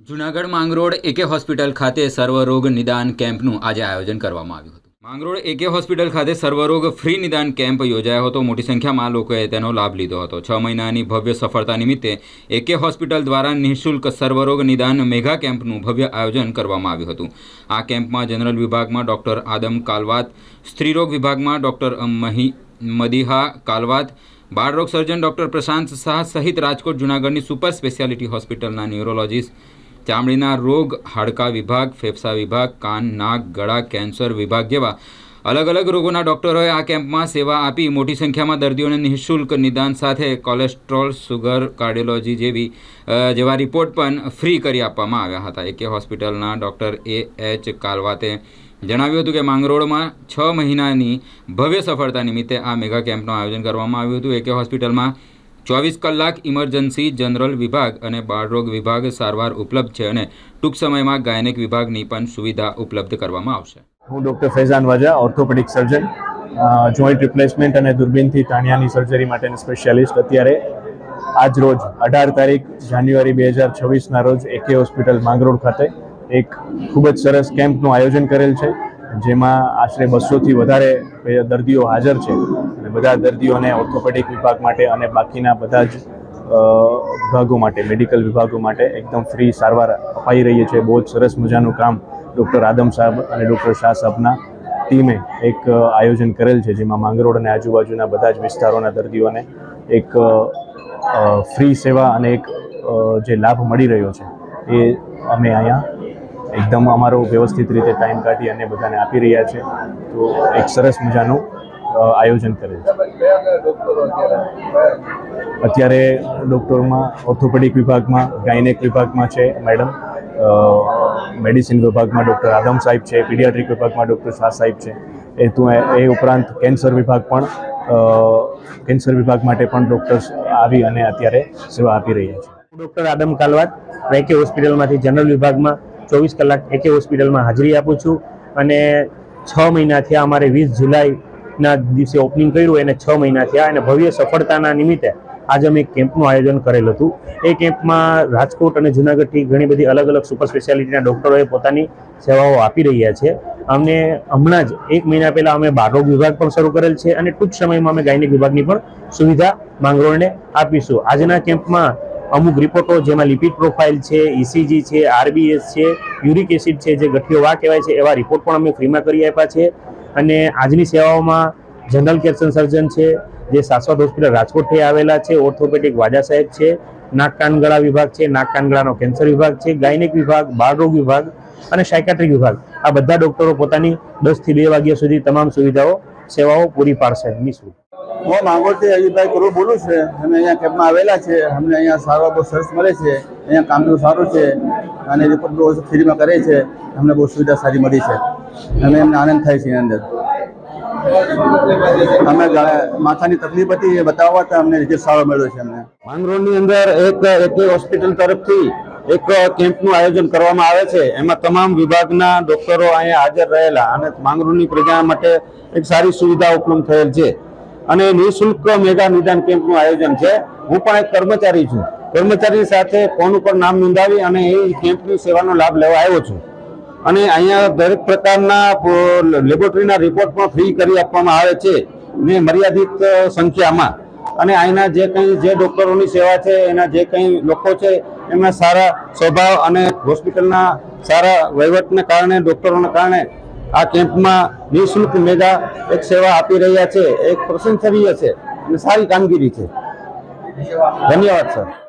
જુનાગઢ માંગરોળ એકે હોસ્પિટલ ખાતે સર્વરોગ નિદાન કેમ્પનું આજે આયોજન કરવામાં આવ્યું હતું. માંગરોળ એકે હોસ્પિટલ ખાતે સર્વરોગ ફ્રી નિદાન કેમ્પ યોજાયો હતો. મોટી સંખ્યામાં લોકોએ તેનો લાભ લીધો હતો. છ મહિનાની ભવ્ય સફળતા નિમિત્તે એકે હોસ્પિટલ દ્વારા નિઃશુલ્ક સર્વરોગ નિદાન મેગા કેમ્પનું ભવ્ય આયોજન કરવામાં આવ્યું હતું. આ કેમ્પમાં જનરલ વિભાગમાં ડૉક્ટર આદમ કાલવાત, સ્ત્રીરોગ વિભાગમાં ડૉક્ટર મહી, મદીહા કાલવાત, બાળરોગ સર્જન ડૉક્ટર પ્રશાંત શાહ સહિત રાજકોટ જુનાગઢની સુપર સ્પેશિયાલિટી હોસ્પિટલના ન્યુરોલોજીસ્ટ ચામડીના રોગ, હાડકા વિભાગ, ફેફસા વિભાગ, કાન, નાક, ગળા, કેન્સર વિભાગ જેવા અલગ અલગ રોગોના ડૉક્ટરોએ આ કેમ્પમાં સેવા આપી. મોટી સંખ્યામાં દર્દીઓને નિઃશુલ્ક નિદાન સાથે કોલેસ્ટ્રોલ, સુગર, કાર્ડિયોલોજી જેવી જેવા રિપોર્ટ પણ ફ્રી કરી આપવામાં આવ્યા હતા. એકે હોસ્પિટલના ડૉક્ટર એ એચ કાલવાતે જણાવ્યું હતું કે માંગરોળમાં છ મહિનાની ભવ્ય સફળતા નિમિત્તે આ મેગા કેમ્પનું આયોજન કરવામાં આવ્યું હતું. એકે હોસ્પિટલમાં ચોવીસ કલાક ઇમરજન્સી, જનરલ વિભાગ અને બાળરોગ વિભાગ સારવાર ઉપલબ્ધ છે અને ટૂંક સમયમાં ગાયનેક વિભાગની પણ સુવિધા ઉપલબ્ધ કરવામાં આવશે. હું doctor Faizan Vaja orthopaedic surgeon joint replacement અને દૂરબીનથી તાણિયાની સર્જરી માટેના સ્પેશિયાલિસ્ટ અત્યારે આજ રોજ અઢાર તારીખ, જાન્યુઆરી બે હજાર છવ્વીસના રોજ એકે હોસ્પિટલ માંગરોળ ખાતે એક ખૂબ જ સરસ કેમ્પનું આયોજન કરેલ છે. જેમાં આશરે બસોથી વધારે દર્દીઓ હાજર છે. અને બધા દર્દીઓને ઓર્થોપેડિક વિભાગ માટે અને બાકીના બધા જ વિભાગો માટે મેડિકલ વિભાગો માટે એકદમ ફ્રી સારવાર અપાઈ રહી છે. બહુ જ સરસ મજાનું કામ ડૉક્ટર આદમ સાહેબ અને ડૉક્ટર શાહ સાહેબના ટીમે એક આયોજન કરેલ છે, જેમાં માંગરોળ અને આજુબાજુના બધા જ વિસ્તારોના દર્દીઓને એક ફ્રી સેવા અને એક જે લાભ મળી રહ્યો છે. એ અમે અહીંયા એકદમ અમારો વ્યવસ્થિત રીતે ટાઈમ કાઢી અને બધાને આપી રહ્યા છે. તો એક સરસ મજાનું આયોજન કરે છે. અત્યારે ડૉક્ટરમાં ઓર્થોપેડિક વિભાગમાં, ગાયનેક વિભાગમાં છે મેડમ મેડિસિન વિભાગમાં ડૉક્ટર આદમ સાહેબ છે પીડિયાટ્રિક વિભાગમાં ડૉક્ટર શાહ સાહેબ છે. એ તું એ ઉપરાંત કેન્સર વિભાગ પણ કેન્સર વિભાગ માટે પણ ડૉક્ટર્સ આવી અને અત્યારે સેવા આપી રહ્યા છે. ડૉક્ટર આદમ કાલવાત એકે હોસ્પિટલમાંથી જનરલ વિભાગમાં ચોવીસ કલાક એકે હોસ્પિટલમાં હાજરી આપું છું અને છ મહિના થયા અમારે વીસ જુલાઈના દિવસે ઓપનિંગ કર્યું એને છ મહિના થયા અને ભવ્ય સફળતાના નિમિત્તે આજે અમે એક કેમ્પનું આયોજન કરેલ હતું. એ કેમ્પમાં રાજકોટ અને જુનાગઢથી ઘણી બધી અલગ અલગ સુપર સ્પેશિયાલિટીના ડૉક્ટરોએ પોતાની સેવાઓ આપી રહ્યા છે. અમને હમણાં જ એક મહિના પહેલાં અમે બાળરોગ વિભાગ પણ શરૂ કરેલ છે અને ટૂંક સમયમાં અમે ગાયનિક વિભાગની પણ સુવિધા માંગરોળને આપીશું. આજના કેમ્પમાં અમુક રિપોર્ટો જેમાં લિપિડ પ્રોફાઇલ છે ઇસીજી છે આરબીએસ છે, યુરિક એસિડ છે, જે ગઠિયો વા કહેવાય છે, એવા રિપોર્ટ પણ અમે ફ્રીમાં કરી આપ્યા છે. અને આજની સેવાઓમાં જનરલ કેર સર્જન છે, જે શાશ્વત હોસ્પિટલ રાજકોટથી આવેલા છે, ઓર્થોપેડિક વાજા સાહેબ છે નાક કાનગળા વિભાગ છે નાક કાનગળાનો કેન્સર વિભાગ છે, ગાયનિક વિભાગ, બાળરોગ વિભાગ અને સાયકાટ્રિક વિભાગ. આ બધા ડોક્ટરો પોતાની દસથી બે વાગ્યા સુધી તમામ સુવિધાઓ, સેવાઓ પૂરી પાડશે. નિઃશુલ્ક. હું માંગોળથી અજીતભાઈ કરું બોલું છે અમે અહીંયા કેમ્પમાં આવેલા છે, અમને અહીંયા સારવાર બહુ સરસ મળે છે, અહીંયા કામનું સારું છે, અને રિપોર્ટ બહુ ફ્રીમાં કરે છે, અમને બહુ સુવિધા સારી મળી છે અમે એમને આનંદ થાય છે એની અંદર. અમે માથાની તકલીફ હતી એ બતાવવા તો અમને રિઝલ્ટ સારો મળ્યો છે અમને. માંગરોળની અંદર એક એક હોસ્પિટલ તરફથી એક કેમ્પનું આયોજન કરવામાં આવે છે, એમાં તમામ વિભાગના ડોક્ટરો અહીંયા હાજર રહેલા, અને માંગરોળની પ્રજા માટે એક સારી સુવિધા ઉપલબ્ધ થયેલ છે. અને નિઃશુલ્ક મેગા નિદાન કેમ્પનું આયોજન છે. હું પણ એક કર્મચારી છું. કર્મચારી સાથે ફોન ઉપર નામ નોંધાવી અને એ કેમ્પની સેવાનો લાભ લેવા આવ્યો છું. અને અહીંયા દરેક પ્રકારના લેબોરેટરીના રિપોર્ટ પણ ફ્રી કરી આપવામાં આવે છે ને મર્યાદિત સંખ્યામાં. અને અહીંના જે કંઈ જે ડૉક્ટરોની સેવા છે, એના જે કંઈ લોકો છે, એમના સારા સ્વભાવ અને હોસ્પિટલના સારા વહીવટને કારણે, ડૉક્ટરોના કારણે આ કેમ્પમાં નિઃશુલ્ક મેગા એક સેવા આપી રહ્યા છે એક પ્રશંસનીય છે અને સારી કામગીરી છે. ધન્યવાદ, સર.